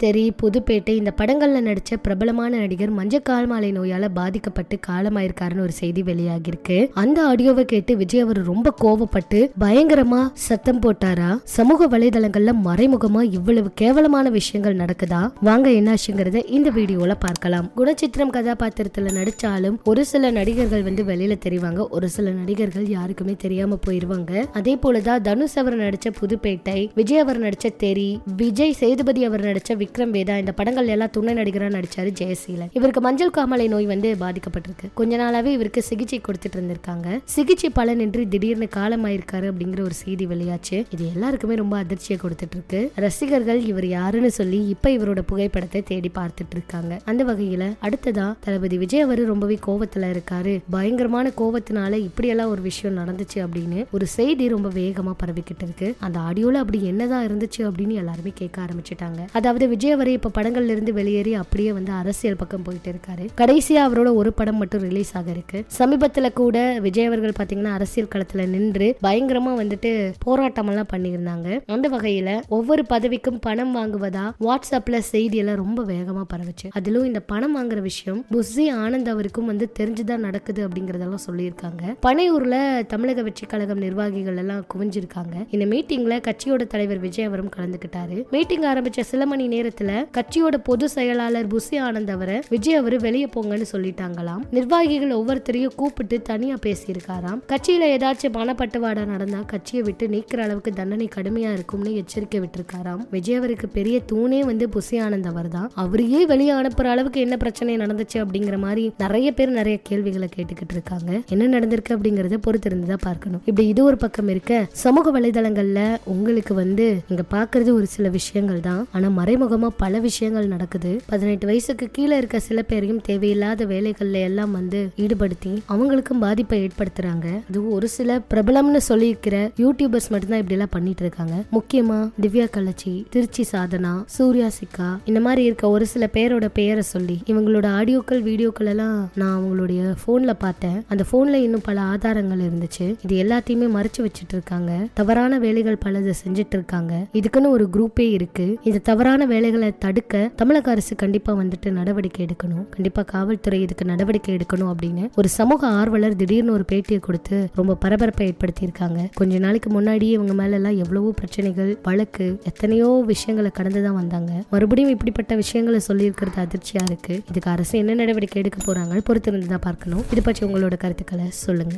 தெரி புதுப்பேட்டை இந்த படங்கள்ல நடிச்ச பிரபலமான நடிகர் மஞ்சக்கால் மாலை நோயால பாதிக்கப்பட்டு காலமாயிருக்காருன்னு ஒரு செய்தி வெளியாகிருக்கு அந்த ஆடியோவை கேட்டு விஜய் அவர் ரொம்ப கோவப்பட்டு பயங்கரமா சத்தம் போட்டாரா? சமூக வலைதளங்கள்ல மறைமுகமா இவ்வளவு கேவலமான விஷயங்கள் நடக்குதா? வாங்க என்னாச்சுங்கிறத இந்த வீடியோல பார்க்கலாம். குணச்சித்திரம் கதாபாத்திரத்துல நடிச்சாலும் ஒரு சில நடிகர்கள் வந்து வெளியில தெரிவாங்க. ஒரு சில நடிகர்கள் யாருக்குமே தெரியாம போயிருவாங்க. அதே போலதான் தனுஷ் அவர் நடிச்ச புதுப்பேட்டை விஜய் அவர் நடிச்ச தெரி விஜய் சேதுபதி அவர் நடிச்ச விக்ரம் வேதா இந்த படங்கள் எல்லாம் துணை நடிகரா நடிச்சாரு ஜெயசீல இவருக்கு மஞ்சள் காமலை நோய் வந்து பாதிக்கப்பட்டிருக்கு. கொஞ்ச நாளாவே இவருக்கு சிகிச்சை கொடுத்துட்டு இருந்திருக்காங்க. சிகிச்சை பலனின்றி திடீர்னு காலமாயிருக்காரு அப்படிங்கிற ஒரு செய்தி வெளியாச்சு. இது எல்லாருக்குமே ரொம்ப அதிர்ச்சியை கொடுத்துட்டு இருக்கு ரசிகர்கள் இவர் யாருன்னு சொல்லி இப்ப இவரோட புகைப்படத்தை தேடி பார்த்துட்டு இருக்காங்க அந்த வகையில அடுத்ததா தளபதி விஜய் அவரு ரொம்பவே கோவத்துல இருக்காரு. பயங்கரமான கோவத்தினால இப்படியெல்லாம் ஒரு விஷயம் நடந்துச்சு அப்படின்னு ஒரு செய்தி ரொம்ப வேகமா பரவிக்கிட்டு இருக்கு. அந்த ஆடியோல அப்படி என்னதான் இருந்துச்சு அப்படின்னு எல்லாருமே கேட்க ஆரம்பிச்சிட்டாங்க. அதாவது விஜய் அவரை இப்ப படங்கள்ல இருந்து வெளியேறி அப்படியே வந்து அரசியல் பக்கம் போயிட்டு இருக்காரு. கடைசியா அவரோட ஒரு படம் மட்டும் ரிலீஸ் ஆக இருக்கு. சமீபத்துல கூட விஜய் அவர்கள் பாத்தீங்கன்னா அரசியல் களத்துல நின்று பயங்கரமா வந்துட்டு போராட்டம் எல்லாம் பண்ணியிருந்தாங்க. அந்த வகையில ஒவ்வொரு பதவிக்கும் பணம் வாங்குவதா வாட்ஸ்அப்ல செய்தி எல்லாம் ரொம்ப வேகமா பரவுச்சு. அதிலும் இந்த பணம் வாங்குற விஷயம் புஸ்ஸி ஆனந்த் அவருக்கும் வந்து தெரிஞ்சுதான் நடக்குது அப்படிங்கறதெல்லாம் சொல்லியிருக்காங்க. பனையூர்ல தமிழக வெற்றி கழகம் நிர்வாகிகள் எல்லாம் குவிஞ்சிருக்காங்க. இந்த மீட்டிங்ல கட்சியோட தலைவர் விஜய் அவரும் கலந்துகிட்டாரு மீட்டிங் ஆரம்பிச்ச சில மணி நேரம் நேரத்துல கட்சியோட பொது செயலாளர் புசி ஆனந்த் அவரை விஜய் அவரு வெளியே போங்கன்னு சொல்லிட்டாங்களாம். நிர்வாகிகள் ஒவ்வொருத்தரையும் கூப்பிட்டு தனியா பேசியிருக்காராம். கட்சியில ஏதாச்சும் பணப்பட்டுவாடா நடந்தா கட்சியை விட்டு நீக்கிற அளவுக்கு தண்டனை கடுமையா இருக்கும்னு எச்சரிக்கை விட்டுருக்காராம். விஜய் அவருக்கு பெரிய தூணே வந்து புசி ஆனந்த் அவர் தான் அவரையே வெளியே அனுப்புற அளவுக்கு என்ன பிரச்சனை நடந்துச்சு அப்படிங்கிற மாதிரி நிறைய பேர் நிறைய கேள்விகளை கேட்டுக்கிட்டு இருக்காங்க. என்ன நடந்திருக்கு அப்படிங்கறத பொறுத்திருந்து தான் பார்க்கணும். இப்படி இது ஒரு பக்கம் இருக்க சமூக வலைதளங்கள்ல உங்களுக்கு வந்து இங்க பாக்குறது ஒரு சில விஷயங்கள் தான் ஆனா மறைமுக மறைமுகமா பல விஷயங்கள் நடக்குது. பதினெட்டு வயசுக்கு கீழே இருக்க சில பேரையும் தேவையில்லாத வேலைகள்ல எல்லாம் வந்து ஈடுபடுத்தி அவங்களுக்கும் பாதிப்பை ஏற்படுத்துறாங்க. அதுவும் ஒரு சில பிரபலம்னு சொல்லியிருக்கிற யூடியூபர்ஸ் மட்டும்தான் இப்படி எல்லாம் பண்ணிட்டு இருக்காங்க முக்கியமா திவ்யா கலச்சி திருச்சி சாதனா சூர்யா சிக்கா இந்த மாதிரி இருக்க ஒரு சில பேரோட பெயரை சொல்லி இவங்களோட ஆடியோக்கள் வீடியோக்கள் எல்லாம் நான் அவங்களுடைய போன்ல பார்த்தேன். அந்த போன்ல இன்னும் பல ஆதாரங்கள் இருந்துச்சு. இது எல்லாத்தையுமே மறைச்சு வச்சுட்டு இருக்காங்க தவறான வேலைகள் பலதை செஞ்சுட்டு இருக்காங்க இதுக்குன்னு ஒரு குரூப்பே இருக்கு. இந்த தவறான வேலை கொலைகளை தடுக்க தமிழக அரசு கண்டிப்பா வந்துட்டு நடவடிக்கை எடுக்கணும். கண்டிப்பா காவல்துறை இதுக்கு நடவடிக்கை எடுக்கணும் அப்படின்னு ஒரு சமூக ஆர்வலர் திடீர்னு ஒரு பேட்டியை கொடுத்து ரொம்ப பரபரப்பை ஏற்படுத்தி இருக்காங்க கொஞ்ச நாளைக்கு முன்னாடி இவங்க மேல எல்லாம் எவ்வளவோ பிரச்சனைகள் வழக்கு எத்தனையோ விஷயங்களை கடந்து தான் வந்தாங்க. மறுபடியும் இப்படிப்பட்ட விஷயங்களை சொல்லியிருக்கிறது அதிர்ச்சியா இருக்கு. இதுக்கு அரசு என்ன நடவடிக்கை எடுக்க போறாங்க பொறுத்திருந்து தான் பார்க்கணும். இது பற்றி உங்களோட கருத்துக்களை சொல்லுங்க.